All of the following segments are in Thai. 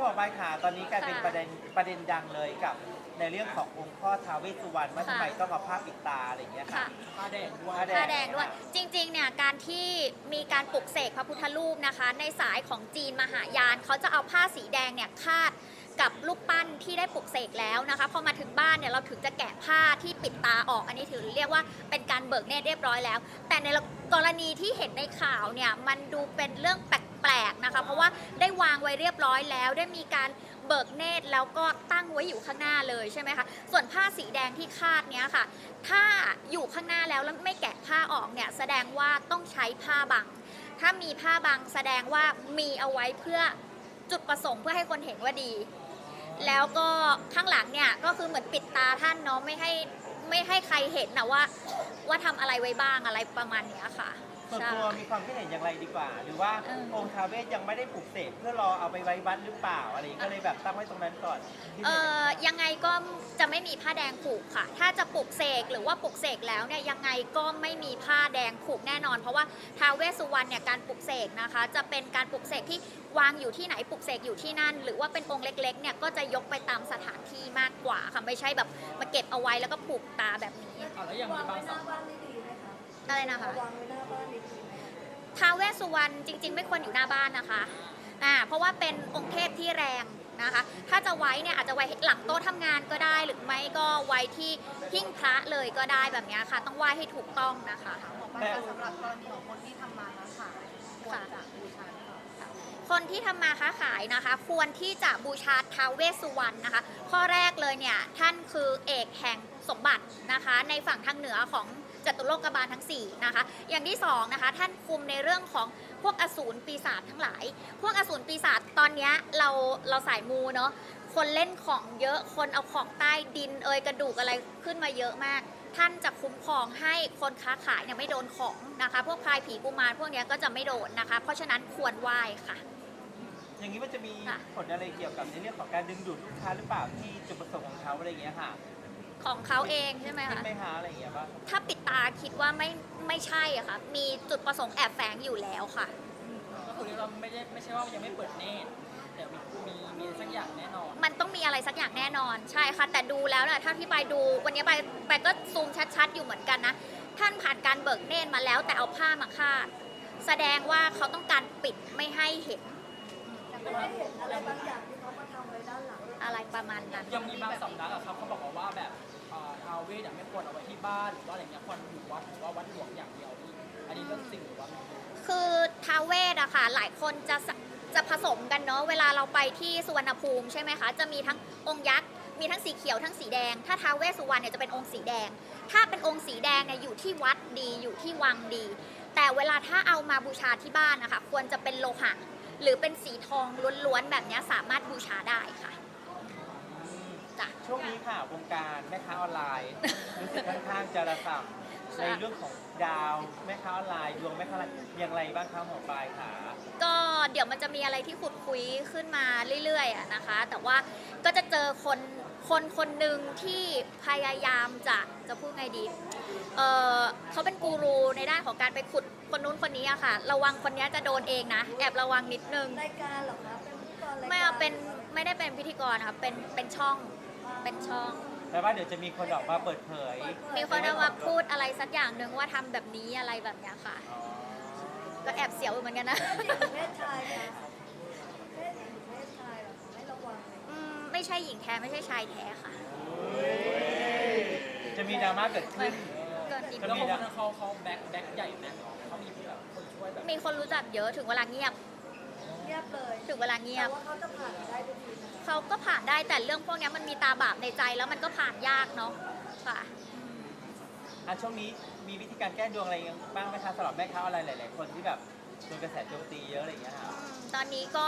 พี่หมอปลายขาตอนนี้กลายเป็นค่ะประเด็นประเด็นดังเลยกับ ในเรื่องขององค์พ่อท้าวเวสสุวรรณว่าค่ะทำไมต้องเอาผ้าปิดตาอะไรอย่างเงี้ยค่ะ ค่ะ ผ้าแดงด้วยผ้าแดผ้าแดงด้วยจริงๆเนี่ยการที่มีการปลุกเสกพระพุทธรูปนะคะ ในสายของจีนมหายานเขาจะเอาผ้าสีแดงเนี่ยคาดกับลูกปั้นที่ได้ปลุกเสกแล้วนะคะพอมาถึงบ้านเนี่ยเราถึงจะแกะผ้าที่ปิดตาออกอันนี้ถือเรียกว่าเป็นการเบิกเนตรเรียบร้อยแล้ว แต่ในกรณีที่เห็นในข่าวเนี่ยมันดูเป็นเรื่องแป ปลกนะคะ เพราะว่าได้วางไว้เรียบร้อยแล้ว ได้มีการเบิกเนตรแล้วก็ตั้งไว้อยู่ข้างหน้าเลยใช่ไหมคะ ส่วนผ้าสีแดงที่คาดเนี้ยค่ะ ถ้าอยู่ข้างหน้าแล้วแล้วไม่แกะผ้าออกเนี่ยแสดงว่าต้องใช้ผ้าบัง ถ้ามีผ้าบังแสดงว่ามีเอาไว้เพื่อจุดประสงค์เพื่อให้คนเห็นว่าดี แล้วก็ข้างหลังเนี่ยก็คือเหมือนปิดตาท่านเนาะไม่ให้ไม่ให้ใครเห็นนะว่า ว่าทำอะไรไว้บ้างอะไรประมาณเนี้ยค่ะ ส่วนใช่ตัวมีความคิดเห็นอย่างไรดีกว่า หรือว่าเออ องค์ท้าวเวสยังไม่ได้ปลุกเสกเพื่อรอเอาไปไว้วัดหรือเปล่าอะไรอย่างเงี้ยก็เลยแบบตั้งไว้ตรงนั้นก่อนที่เอ่อยังไงก็จะไม่มีผ้าแดงผูกค่ะ ถ้าจะปลุกเสกหรือว่าปลุกเสกแล้วเนี่ยยังไงก็ไม่มีผ้าแดงผูกแน่นอน เพราะว่าท้าวเวสสุวรรณเนี่ยการปลุกเสกนะคะ จะเป็นการปลุกเสกที่วางอยู่ที่ไหนปลุกเสกอยู่ที่นั่น หรือว่าเป็นองค์เล็กๆเนี่ยก็จะยกไปตามสถานที่มากกว่าค่ะไม่ใช่แบบมาเก็บเอาไว้แล้วก็ผูกตาแบบนี้อะแล้วยังมีวางบาไว้งหสัน้ามบ้านนี่ดีไหมคะ อะไรนะคะ วางไว้หน้าบ้านนี่ดีไหมคะท้าวเวสสุวรรณจริง ๆ ไม่ควรอยู่หน้าบ้านนะคะอ่าเพราะว่าเป็นองค์เทพที่แรงนะคะ ถ้าจะไว้เนี่ยอาจจะไว้หลังโต๊ะทำงานก็ได้ หรือไม่ก็ไว้ที่หิ้งพระเลยก็ได้แบบเนี้ยค่ะ ต้องไหว้ให้ถูกต้องนะคะหมอปลายคะสำหรับกรณีของคนที่ทำมาค้าขายควรจะบูชาหรือเปล่าคนที่ทำมาค้าขายนะคะ ควรที่จะบูชาท้าวเวสสุวรรณนะคะ ข้อแรกเลยเนี่ยท่านคือเอกแห่งสมบัตินะคะ ในฝั่งทางเหนือของ จตุโลกบาลทั้ง4นะคะอย่างที่2นะคะท่านคุมในเรื่องของพวกอสูรปีศาจทั้งหลาย พวกอสูรปีศาจตอนเนี้ยเราเราสายมูเนาะคนเล่นของเยอะคนเอาของใต้ดินเอยกระดูกอะไรขึ้นมาเยอะมาก ท่านจะคุ้มครองให้คนค้าขายเนี่ยไม่โดนของนะคะ พวกพรายผีกุมารพวกเนี้ยก็จะไม่โดนนะคะ เพราะฉะนั้นควรไหว้ค่ะ อย่างนี้มันจะมีค่ะผลอะไรเกี่ยวกับในเรื่องของการดึงดูดลูกค้าหรือเปล่าที่จุดประสงค์ของเขาอะไรอย่างเงี้ยค่ะ ของเขาเองใช่ไหมคิดคะไหมคะอะไรอย่างเงี้ยว่าถ้าปิดตาคิดว่าไม่ไม่ใช่อะค่ะ มีจุดประสงค์แอบแฝงอยู่แล้วค่ะ ก็คือเราไม่ได้ไม่ใช่ว่ายังไม่เปิดเนตรแต่มีมีมีสักอย่างแน่นอน มันต้องมีอะไรสักอย่างแน่นอนใช่ค่ะ แต่ดูแล้วนะถ้าที่ไปดูวันนี้ไปไปก็ซูมชัดๆอยู่เหมือนกันนะ ท่านผ่านการเบิกเนตรมาแล้วแต่เอาผ้ามาคาด แสดงว่าเขาต้องการปิดไม่ให้เห็นแต่ไม่ได้เห็นอะไรบางอย่างที่เขามาทำไว้ด้านหลัง อะไรประมาณนั้น ยังมีบางสำนักอะครับเขาบอกมาว่าแบบ เอ่อท้าวเวสอะไม่ควรเอาไว้ที่บ้านหรือว่าอะไรเงี้ยควรอยู่วัดหรือว่าวัดหลวงอย่างเดียวพี่อันนี้เรื่องจริงหรือว่าไม่ริงคือทาวเวสอะค่ะ หลายคนจะสจะผสมกันเนาะเวลาเราไปที่สุวรรณภูมิใช่ไหมคะ จะมีทั้งองค์ยักษ์ มีทั้งสีเขียวทั้งสีแดง ถ้าทาวเวสสุวรรณเนี่ยจะเป็นองค์สีแดง ถ้าเป็นองค์สีแดงเนี่ยอยู่ที่วัดดีอยู่ที่วังดี แต่เวลาถ้าเอามาบูชาที่บ้านนะคะ ควรจะเป็นโลหะ หรือเป็นสีทองล้วนๆแบบเนี้ยสามารถบูชาได้ค่ะ จ้ะ ช่วงนี้ค่ะวงการแม่ค้าออนไลน์รู้สึกค่อนข้างจะระส่ำในเรื่องของดาวแม่ค้าออนไลน์ดวงแม่ค้าออนไลน์อย่างไรบ้างคะหมอปลายค่ะก็เดี๋ยวมันจะมีอะไรที่ขุดคุยขึ้นมาเรื่อยๆอะนะคะ แต่ว่าก็จะเจอคนคนคนหนึ่งที่พยายามจะจะพูดไงดีเออเขาเป็นกูรูในด้านของการไปขุดคนนู้นคนนี้อะค่ะ ระวังคนนี้จะโดนเองนะแอบระวังนิดนึง รายการเหรอคะ เป็นพิธีกรรายการไม่เอาเป็นไม่ได้เป็นพิธีกรค่ะเป็นเป็นช่อง เป็นช่อง แปลว่าเดี๋ยวจะมีคนออกมาเปิดเผยมีคนเอามาพูดอะไรสักอย่างหนึ่งว่าทำแบบนี้อะไรแบบเนี้ยค่ะ อ๋อก็แอบเสียวอยู่เหมือนกันนะเพศหญิงหรือเพศชายคะเพศหญิงหรือเพศชายเหรอคะไม่ระวังเลยอืมไม่ใช่หญิงแท้ไม่ใช่ชายแท้ค่ะจะมีดราม่าเกิดขึ้น เกินนิดแล้วคนนั้นเขาเขาแบ็คแบ็คใหญ่ไหมเขามีแบบคนช่วยแบบมีคนรู้จักเยอะถึงเวลาเงียบ เงียบเลยถึงเวลาเงียแต่บว่าเขาจะผ่านได้ทุกทีนะคะเขาก็ผ่านได้ แต่เรื่องพวกเนี้ยมันมีตาบาปในใจแล้วมันก็ผ่านยากเนาะค่ะ อะช่วงนี้มีวิธีการแก้ดวงอะไรบ้างไหมคะสำหรับแม่ค้าออนไลน์หลาย ๆ คนที่แบบโดนกระแสโจมตีเยอะอะไรอย่างเงี้ยค่ะ ตอนนี้ก็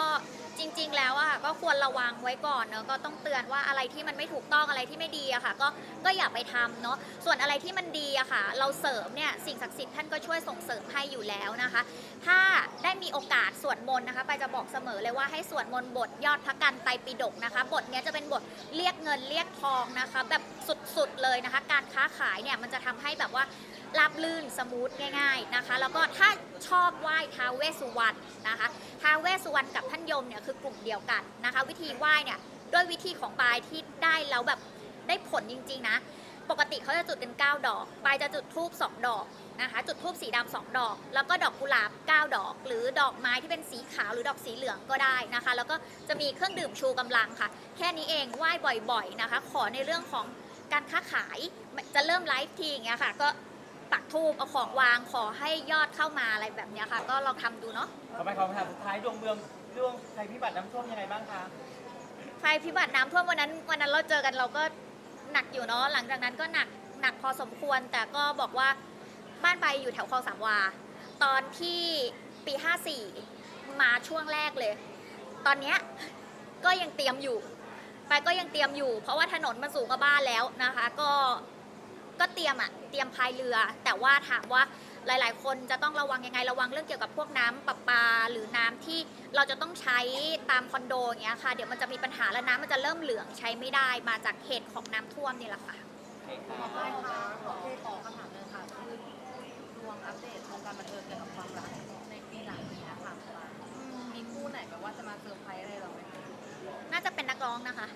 จริง ๆ แล้วอะก็ควรระวังไว้ก่อนเนอะก็ต้องเตือนว่าอะไรที่มันไม่ถูกต้องอะไรที่ไม่ดีอะค่ะ ก็ก็อย่าไปทำเนาะส่วนอะไรที่มันดีอะค่ะ เราเสริมเนี่ยสิ่งศักดิ์สิทธิ์ท่านก็ช่วยส่งเสริมให้อยู่แล้วนะคะ ถ้าได้มีโอกาสสวดมนต์นะคะไปจะบอกเสมอเลยว่าให้สวดมนต์บทยอดพระกันไตรปิฎกนะคะ บทเนี้ยจะเป็นบทเรียกเงินเรียกทองนะคะ แบบสุดๆเลยนะคะ การค้าขายเนี่ยมันจะทำให้แบบว่า ราบลื่นสมูทง่าย ๆนะคะ แล้วก็ถ้าชอบไหว้ท้าเวสสุวรรณนะคะท้าเวสสุวรรณกับท่านยมเนี่ยคือกลุ่มเดียวกันนะคะ วิธีไหว้เนี่ยด้วยวิธีของปลายที่ได้แล้วแบบได้ผลจริงๆนะ ปกติเขาจะจุดเป็น9 ดอกปลายจะจุดทูบ2ดอกนะคะ จุดทูบสีดำสองดอก แล้วก็ดอกกุหลาบ 9 ดอก หรือดอกไม้ที่เป็นสีขาวหรือดอกสีเหลืองก็ได้นะคะ แล้วก็จะมีเครื่องดื่มชูกำลังค่ะ แค่นี้เองไหว้บ่อยๆนะคะ ขอในเรื่องของการค้าขายจะเริ่มไลฟ์ทีอย่างเงี้ยค่ะก็ ปักทูบเอาของวางขอให้ยอดเข้ามาอะไรแบบเนี้ยค่ะ ก็ลองทำดูเนาะต่อไปขอคำถามสุดท้ายดวงเมืองดวงภัยพิบัติน้ำท่วมยังไงบ้างคะไฟพิบัติน้ำท่วมวันนั้นวันนั้นเราเจอกันเราก็หนักอยู่เนาะหลังจากนั้นก็หนักหนักพอสมควร แต่ก็บอกว่าบ้านไปอยู่แถวคลองสามวา ตอนที่ปี 54 มาช่วงแรกเลย ตอนเนี้ยก็ยังเตรียมอยู่ ไปก็ยังเตรียมอยู่ เพราะว่าถนนมันสูงกว่าบ้านแล้วนะคะ ก็ ก็เตรียมอะเตรียมพายเรือ แต่ว่าถามว่าหลาย ๆ คนจะต้องระวังยังไงระวังเรื่องเกี่ยวกับพวกน้ำประปาหรือน้ำที่เราจะต้องใช้ตามคอนโดอย่างเงี้ยค่ะ เดี๋ยวมันจะมีปัญหาแล้วน้ำมันจะเริ่มเหลืองใช้ไม่ได้มาจากเหตุของน้ำท่วมนี่แหละค่ะโอเคค่ะขอไปค่ะขอขอคำถามหนึงค่ะ คือดวงอัปเดตวงการบันเทิงเกี่ยวกับความรักในปีหลังนี้นะคะมีคู่ไหนแบบว่าจะมาเซอร์ไพรส์อะไรเราไหมคะน่าจะเป็นนักร้องนะคะ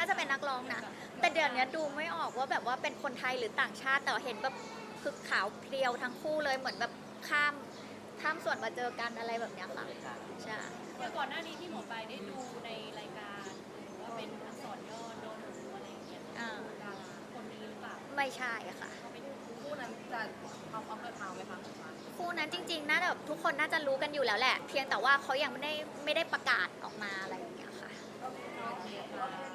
น่าจะเป็นนักร้องนะ แต่เดี๋ยวนี้ดูไม่ออกว่าแบบว่าเป็นคนไทยหรือต่างชาติ แต่เห็นแบบคือขาวเพรียวทั้งคู่เลยเหมือนแบบข้ามข้ามส่วนมาเจอกันอะไรแบบเนี้ยค่ะใช่เดี๋ยวก่อนหน้านี้ที่หมอปลายได้ดูในรายการหรือว่าเป็นอักษรย่อโดนหนูอะไรอย่างเงี้ยอ่าดาราคนนี้หรือเปล่าไม่ใช่อะค่ะเขาไม่ได้คู่นั้นจะเอาเอาเกิดเท้าไหมคะคุณฟ้าคู่นั้นจริง ๆน่าจะแบบทุกคนน่าจะรู้กันอยู่แล้วแหละ เพียงแต่ว่าเขายังไม่ได้ไม่ได้ประกาศออกมาอะไรอย่างเงี้ยค่ะ โอเคค่ะ